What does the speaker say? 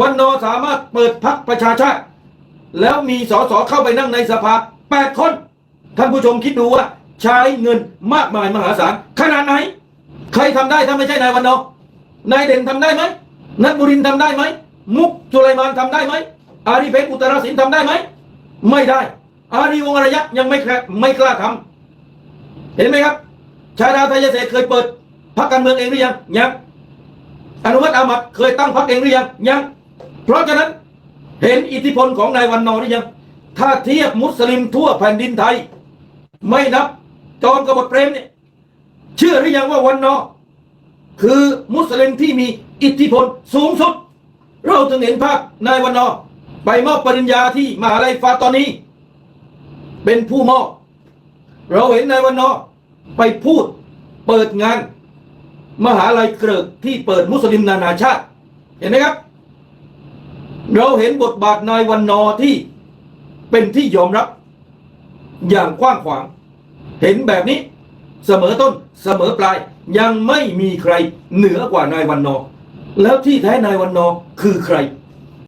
วันนอสามารถเปิดพักประชาชาติ แล้วมีสสเข้าไปนั่งในสภาแปดคน ท่านผู้ชมคิดดูว่า ใช้เงินมากมายมหาศาลขนาดไหน ใครทำได้ถ้าไม่ใช่นายวันนอนายเด่นทำได้ไหมนัทบุรินทร์ทำได้ไหม มุกสุไลมานทำได้ไหม อารีเพชรอุตรศิลป์ทำได้ไหม ไม่ได้ อารีวงศ์อารยะยังไม่แคร์ไม่กล้าทำเห็นไหมครับ ชาดาไทยเศษเคยเปิดพรรคการเมืองเองหรือยังยังอนุวัติอามัดเคยตั้งพรรคเองหรือยังยัง เพราะฉะนั้นเห็นอิทธิพลของนายวันนอหรือยัง ถ้าเทียบมุสลิมทั่วแผ่นดินไทย ไม่นับจอมกบฏเปรมเนี่ยเชื่อหรือยังว่าวันนอคือมุสลิมที่มีอิทธิพลสูงสุด เราถึงเห็นภาพนายวันนอไปมอบปริญญาที่มหาลัยฟาตอนีเป็นผู้มอบเราเห็นนายวันนอไปพูดเปิดงาน มหาลัยเกริกที่เปิดมุสลิมนานาชาติ เห็นไหมครับ เราเห็นบทบาทนายวันนอที่เป็นที่ยอมรับอย่างกว้างขวาง เห็นแบบนี้เสมอต้นเสมอปลาย ยังไม่มีใครเหนือกว่านายวันนอ แล้วที่แท้นายวันนอคือใคร